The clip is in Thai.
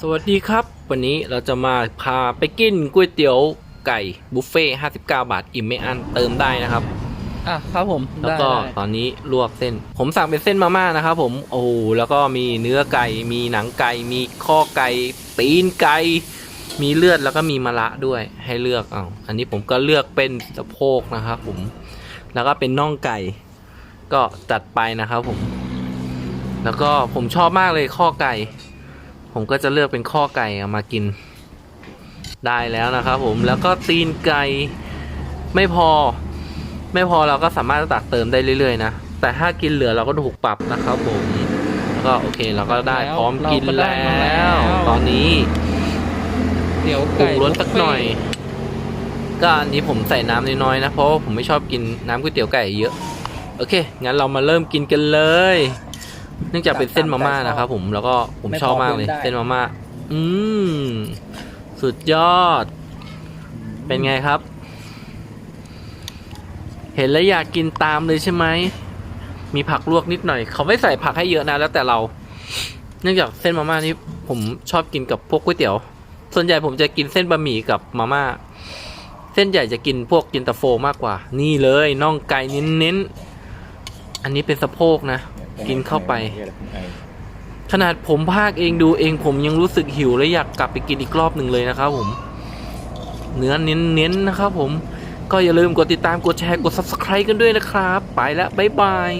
สวัสดีครับ วันนี้เราจะมาพาไปกินก๋วยเตี๋ยวไก่บุฟเฟ่59 บาท อิ่มไม่อั้นเติมได้นะครับ อะครับผมแล้วได้ก็ได้ตอนนี้ลวกเส้น ผมสั่งเป็นเส้นมาม่านะครับผมโอ้โหแล้วก็มีเนื้อไก่ มีหนังไก่ มีข้อไก่ตีนไก่ มีเลือดแล้วก็มีมะระด้วยให้เลือกเอาอันนี้ผมก็เลือกเป็นสะโพกนะครับผม แล้วก็เป็นน่องไก่ ก็จัดไปนะครับผม แล้วก็ผมชอบมากเลยข้อไก่ ผมก็จะเลือกเป็นข้อไก่เอามากิน ได้แล้วนะครับผมแล้วก็ตีนไก่ไม่พอ ไม่พอเราก็สามารถตักเติมได้เรื่อยๆนะแต่ถ้ากินเหลือเราก็ถูกปรับนะครับผมแล้วก็โอเคเราก็ได้พร้อมกินแล้ว ตอนนี้ เดี๋ยวปรุไก่งรสสักหน่อย ก็อันนี้ผมใส่น้ำน้อยๆนะเพราะว่าผมไม่ชอบกินน้ำก๋วยเตี๋ยวไก่เยอะ โอเค งั้นเรามาเริ่มกินกันเลยเนื่องจากเป็นเส้นมาม่านะครับผมแล้วก็ผมชอบมากเลย เส้นมาม่าอืมสุดยอด เป็นไงครับ เห็นแล้วอยากกินตามเลยใช่ไหมมีผักลวกนิดหน่อย เขาไม่ใส่ผักให้เยอะนะแล้วแต่เรา เนื่องจากเส้นมาม่านี่ผมชอบกินกับพวกก๋วยเตี๋ยวส่วนใหญ่ผมจะกินเส้นบะหมี่กับมาม่าเส้นใหญ่จะกินพวกกินตาโฟมากกว่า นี่เลยน่องไก่เน้นๆอันนี้เป็นสะโพกนะ กินเข้าไป ขนาดผมภาคเองดูเองผมยังรู้สึกหิวและอยากกลับไปกินอีกรอบหนึ่งเลยนะครับผม เนื้อเน้นๆนะครับผม ก็อย่าลืมกดติดตามกดแชร์กด subscribe กันด้วยนะครับ ไปแล้วบ๊ายบาย